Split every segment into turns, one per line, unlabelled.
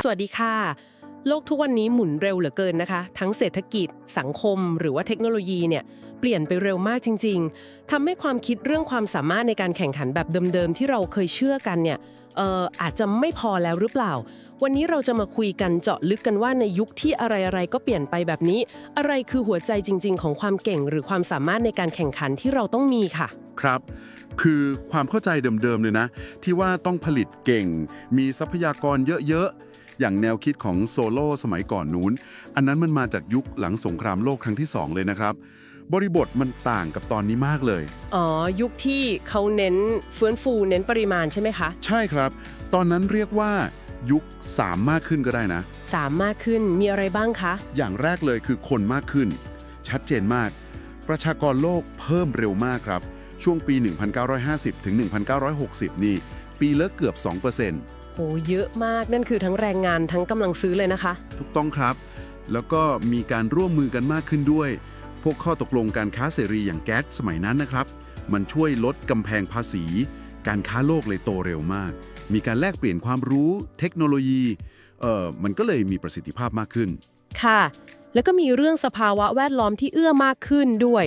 สวัสดีค่ะ โลกทุกวันนี้หมุนเร็วเหลือเกินนะคะ ทั้งเศรษฐกิจ สังคม หรือว่าเทคโนโลยีเนี่ยเปลี่ยนไปเร็วมากจริง ๆทำให้ความคิดเรื่องความสามารถในการแข่งขันแบบเดิมๆที่เราเคยเชื่อกันเนี่ยเอ่ออาจจะไม่พอแล้วหรือเปล่า วันนี้เราจะมาคุยกันเจาะลึกกันว่าในยุคที่อะไรๆก็เปลี่ยนไปแบบนี้ อะไรคือหัวใจจริง ๆ ของความเก่งหรือความสามารถในการแข่งขันที่เราต้องมีค่ะ
ครับ คือความเข้าใจเดิมๆเลยนะ ที่ว่าต้องผลิตเก่ง มีทรัพยากรเยอะๆ อย่างแนวคิดของโซโล่สมัยก่อนนู้น อันนั้นมันมาจากยุคหลังสงครามโลกครั้งที่ 2 เลยนะครับ บริบทมันต่างกับตอนนี้มากเลย
อ๋อ ยุคที่เขาเน้นฟื้นฟูเน้นปริมาณใช่ไหมคะ
ใช่ครับ ตอนนั้นเรียกว่ายุค 3 มากขึ้นก็ได้นะ
สามมากขึ้นมีอะไรบ้างคะ
อย่างแรกเลยคือคนมากขึ้น ชัดเจนมาก ประชากรโลกเพิ่มเร็วมากครับ ช่วงปี 1950 ถึง 1960 นี่ ปีละเกือบ 2%
โหเยอะมากนั่นคือทั้งแรงงานทั้งกำลังซื้อเลยนะคะ
ถูกต้องครับ แล้วก็มีการร่วมมือกันมากขึ้นด้วย พวกข้อตกลงการค้าเสรีอย่างแก๊สสมัยนั้นนะครับ มันช่วยลดกำแพงภาษี การค้าโลกเลยโตเร็วมาก มีการแลกเปลี่ยนความรู้ เทคโนโลยีเอ่อมันก็เลยมีประสิทธิภาพมากขึ้น
ค่ะ แล้วก็มีเรื่องสภาวะแวดล้อมที่เอื้อมากขึ้นด้วย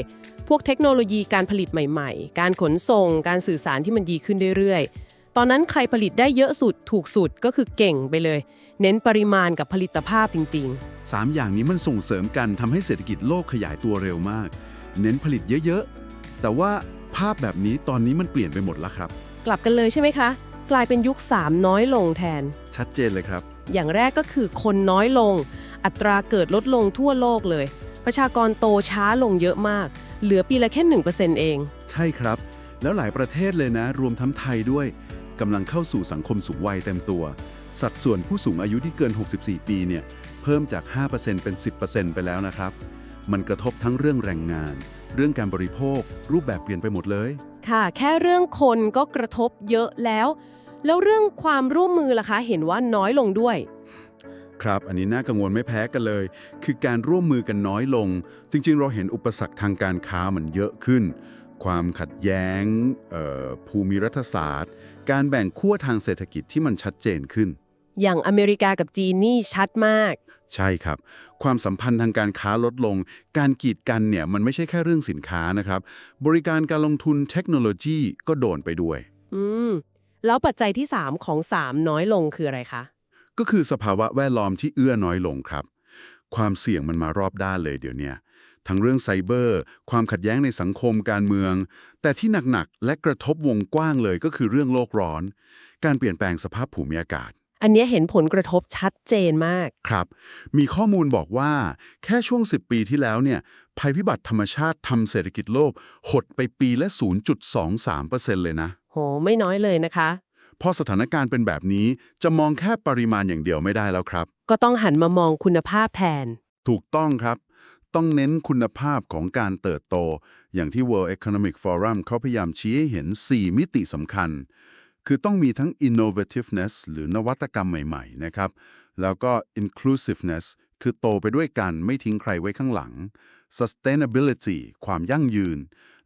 พวกเทคโนโลยีการผลิตใหม่ ๆ การขนส่ง การสื่อสารที่มันดีขึ้นเรื่อยๆ ตอนนั้นใครผลิตได้เยอะสุดถูกสุดก็คือเก่งไปเลย เน้นปริมาณกับผลิตภาพจริง
สามอย่างนี้มันส่งเสริมกันทำให้เศรษฐกิจโลกขยายตัวเร็วมาก เน้นผลิตเยอะๆ แต่ว่าภาพแบบนี้ตอนนี้มันเปลี่ยนไปหมดแล้วครับ
ๆ กลับกันเลยใช่ไหมคะ กลายเป็นยุค 3 น้อยลงแทน
ชัดเจนเลยครับ
อย่างแรกก็คือคนน้อยลง อัตราเกิดลดลงทั่วโลกเลย ประชากรโตช้าลงเยอะมาก เหลือปีละแค่1%เอง
ใช่ครับ แล้วหลายประเทศเลยนะ รวมทั้งไทยด้วย กำลังเข้าสู่สังคมสูงวัยเต็มตัว สัดส่วนผู้สูงอายุที่เกิน 64 ปีเนี่ยเพิ่มจาก 5%เป็น 10%ไปแล้วนะครับ มันกระทบทั้งเรื่องแรงงาน เรื่องการบริโภค รูปแบบเปลี่ยนไปหมดเลย
ค่ะ แค่เรื่องคนก็กระทบเยอะแล้ว แล้วเรื่องความร่วมมือล่ะคะ เห็นว่าน้อยลงด้วย
ครับ อันนี้น่ากังวลไม่แพ้กันเลย คือการร่วมมือกันน้อยลง จริงๆ เราเห็นอุปสรรคทางการค้ามันเยอะขึ้น ความขัดแย้งเอ่อภูมิรัฐศาสตร์ การแบ่งขั้วทางเศรษฐกิจที่มันชัดเจนขึ้น
อย่างอเมริกากับจีนนี่ชัดมาก
ใช่ครับ ความสัมพันธ์ทางการค้าลดลง การกีดกันเนี่ยมันไม่ใช่แค่เรื่องสินค้านะครับ บริการการลงทุนเทคโนโลยีก็โดนไปด้วย
อืม แล้วปัจจัยที่ 3 ของ 3 น้อยลงคืออะไรคะ
ก็คือสภาวะแวดล้อมที่เอื้อน้อยลงครับ ความเสี่ยงมันมารอบด้านเลยเดี๋ยวเนี้ย ทั้งเรื่องไซเบอร์ ความขัดแย้งในสังคมการเมือง แต่ที่หนักๆ และกระทบวงกว้างเลยก็คือเรื่องโลกร้อน การเปลี่ยนแปลงสภาพภูมิอากาศ
อันเนี้ยเห็นผลกระทบชัดเจนมาก
ครับ มีข้อมูลบอกว่า แค่ช่วง 10 ปีที่แล้วเนี่ย ภัยพิบัติธรรมชาติทำเศรษฐกิจโลก หดไปปีละ 0.23%เลยนะ
โห ไม่น้อยเลยนะคะ
พอสถานการณ์เป็นแบบนี้จะมองแค่ปริมาณอย่างเดียวไม่ได้แล้วครับ
ก็ต้องหันมามองคุณภาพแทน
ถูกต้องครับ ต้องเน้นคุณภาพของการเติบโต อย่างที่ World Economic Forum เขาพยายามชี้ให้เห็น 4 มิติสำคัญ คือต้องมีทั้ง innovativeness หรือนวัตกรรมใหม่ ๆ นะครับ แล้วก็ inclusiveness คือโตไปด้วยกันไม่ทิ้งใครไว้ข้างหลัง sustainability ความยั่งยืน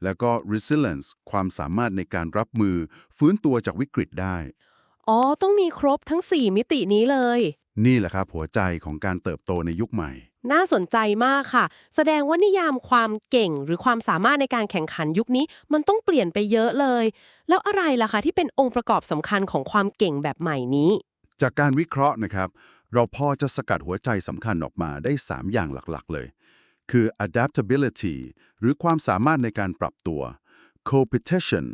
แล้วก็ resilience ความสามารถในการรับมือ ฟื้นตัวจากวิกฤตได้
อ๋อ ต้องมีครบทั้ง 4 มิตินี้เลย
นี่แหละครับหัวใจของการเติบโตในยุคใหม่
น่าสนใจมากค่ะ แสดงว่านิยามความเก่งหรือความสามารถในการแข่งขันยุคนี้ มันต้องเปลี่ยนไปเยอะเลย แล้วอะไรล่ะคะที่เป็นองค์ประกอบสำคัญของความเก่งแบบใหม่นี้
จากการวิเคราะห์นะครับ เราพอจะสกัดหัวใจสำคัญออกมาได้ 3 อย่างหลักๆ เลย คือ adaptability หรือความสามารถในการปรับตัว competition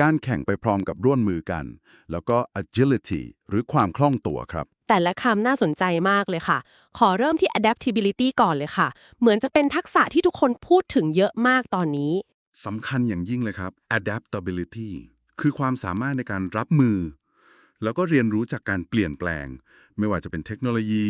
การแข่งไปพร้อมกับร่วมมือกัน แล้วก็ agility หรือความคล่องตัวครับ
แต่ละคำน่าสนใจมากเลยค่ะ ขอเริ่มที่ adaptability ก่อนเลยค่ะ เหมือนจะเป็นทักษะที่ทุกคนพูดถึงเยอะมากตอนนี้
สำคัญอย่างยิ่งเลยครับ adaptability คือความสามารถในการรับมือ แล้วก็เรียนรู้จากการเปลี่ยนแปลง ไม่ว่าจะเป็นเทคโนโลยี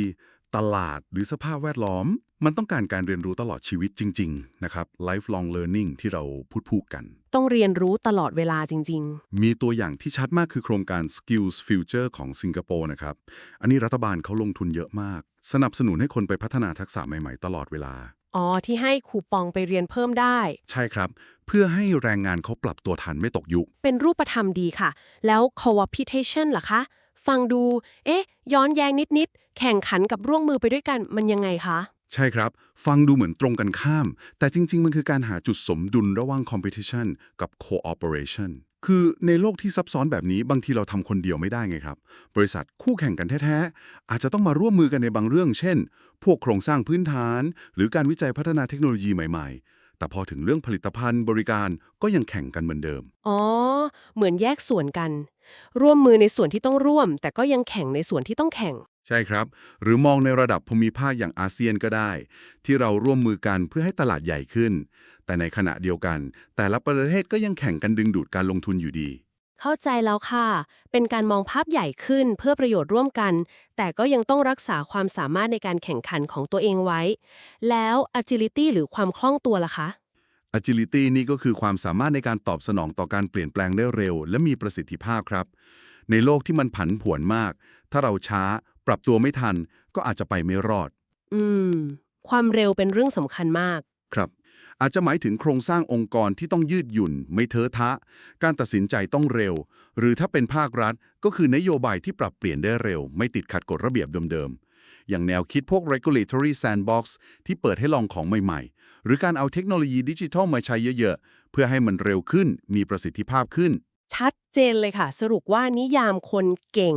ตลาดหรือสภาพแวดล้อม มันต้องการการเรียนรู้ตลอดชีวิตจริง ๆ นะครับ lifelong learning ที่เราพูดพูดกัน
ต้องเรียนรู้ตลอดเวลาจริง
มีตัวอย่างที่ชัดมากคือโครงการ Skills Future ของสิงคโปร์นะครับ อันนี้รัฐบาลเขาลงทุนเยอะมาก สนับสนุนให้คนไปพัฒนาทักษะใหม่ๆ ตลอดเวลา
ๆ อ๋อ ที่ให้คูปองไปเรียนเพิ่มได้
ใช่ครับ เพื่อให้แรงงานเขาปรับตัวทันไม่ตกยุค
เป็นรูปธรรมดีค่ะ แล้ว cooptation ล่ะคะ ฟังดู เอ๊ะ ย้อนแย้งนิด ๆ แข่งขันกับร่วมมือไปด้วยกันมันยังไงคะ
ใช่ครับ ฟังดูเหมือนตรงกันข้าม แต่จริง ๆ มันคือการหาจุดสมดุลระหว่าง competition กับ cooperation คือในโลกที่ซับซ้อนแบบนี้บางทีเราทำคนเดียวไม่ได้ไงครับ บริษัทคู่แข่งกันแท้ ๆ อาจจะต้องมาร่วมมือกันในบางเรื่อง เช่น พวกโครงสร้างพื้นฐาน หรือการวิจัยพัฒนาเทคโนโลยีใหม่ๆ แต่พอถึงเรื่องผลิตภัณฑ์บริการก็ยังแข่งกันเหมือนเดิม
อ๋อ เหมือนแยกส่วนกัน ร่วมมือในส่วนที่ต้องร่วม แต่ก็ยังแข่งในส่วนที่ต้องแข่ง
ใช่ครับ หรือมองในระดับภูมิภาคอย่างอาเซียนก็ได้ ที่เราร่วมมือกันเพื่อให้ตลาดใหญ่ขึ้น แต่ในขณะเดียวกัน แต่ละประเทศก็ยังแข่งกันดึงดูดการลงทุนอยู่ดี
เข้าใจแล้วค่ะ เป็นการมองภาพใหญ่ขึ้นเพื่อประโยชน์ร่วมกัน แต่ก็ยังต้องรักษาความสามารถในการแข่งขันของตัวเองไว้ แล้ว agility หรือความคล่องตัวล่ะคะ
Agility นี่ก็คือความสามารถในการตอบสนองต่อการเปลี่ยนแปลงได้เร็ว และมีประสิทธิภาพครับ ในโลกที่มันผันผวนมาก ถ้าเราช้า ปรับตัวไม่ทันก็อาจจะไปไม่รอด
อืม ความเร็วเป็นเรื่องสำคัญมาก
ครับ อาจจะหมายถึงโครงสร้างองค์กรที่ต้องยืดหยุ่น ไม่เทอะทะ การตัดสินใจต้องเร็ว หรือถ้าเป็นภาครัฐ ก็คือนโยบายที่ปรับเปลี่ยนได้เร็ว ไม่ติดขัดกฎระเบียบเดิมๆ อย่างแนวคิดพวก regulatory sandbox ที่เปิดให้ลองของใหม่ๆ หรือการเอาเทคโนโลยีดิจิทัลมาใช้เยอะๆ เพื่อให้มันเร็วขึ้น มีประสิทธิภาพขึ้น
ชัดเจนเลยค่ะ สรุปว่านิยามคนเก่ง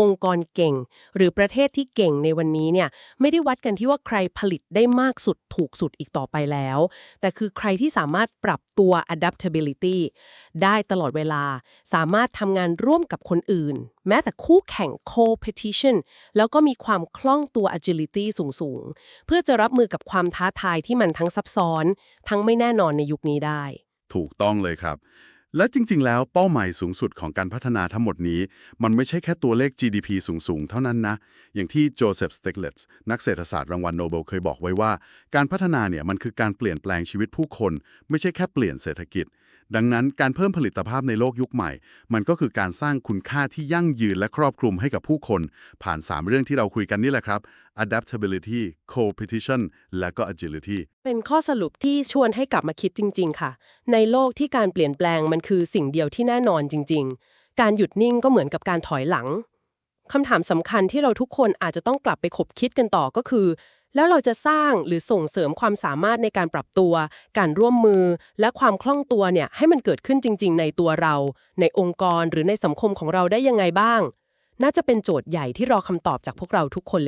องค์กรเก่ง หรือประเทศที่เก่งในวันนี้เนี่ยไม่ได้วัดกันที่ว่าใครผลิตได้มากสุดถูกสุดอีกต่อไปแล้ว แต่คือใครที่สามารถปรับตัว adaptability ได้ตลอดเวลา สามารถทำงานร่วมกับคนอื่น แม้แต่คู่แข่ง competition แล้วก็มีความคล่องตัว agility สูงๆ เพื่อจะรับมือกับความท้าทายที่มันทั้งซับซ้อน ทั้งไม่แน่นอนในยุคนี้ได้
ถูกต้องเลยครับ และจริง ๆ แล้วเป้าหมายสูงสุดของการพัฒนาทั้งหมดนี้ มันไม่ใช่แค่ตัวเลข GDP สูง ๆ เท่านั้นนะ อย่างที่โจเซฟสเตกเลตส์นักเศรษฐศาสตร์รางวัลโนเบลเคยบอกไว้ว่า การพัฒนาเนี่ยมันคือการเปลี่ยนแปลงชีวิตผู้คน ไม่ใช่แค่เปลี่ยนเศรษฐกิจ ดังนั้นการเพิ่มผลิตภาพในโลกยุคใหม่ มันก็คือการสร้างคุณค่าที่ยั่งยืนและครอบคลุมให้กับผู้คน ผ่าน 3 เรื่องที่เราคุยกันนี่แหละครับ adaptability competition และก็ agility
เป็นข้อสรุปที่ชวนให้กลับมาคิดจริง ๆ ค่ะ ในโลกที่การเปลี่ยนแปลงมันคือสิ่งเดียวที่แน่นอนจริง ๆ การหยุดนิ่งก็เหมือนกับการถอยหลังคำถามสำคัญที่เราทุกคนอาจจะต้องกลับไปคบคิดกันต่อก็คือ แล้วเราจะสร้างหรือส่งเสริมความสามารถในการปรับตัว การร่วมมือ และความคล่องตัวเนี่ยให้มันเกิดขึ้นจริง ๆ ในตัวเรา ในองค์กรหรือในสังคมของเราได้ยังไงบ้าง น่าจะเป็นโจทย์ใหญ่ที่รอคำตอบจากพวกเราทุกคนเลย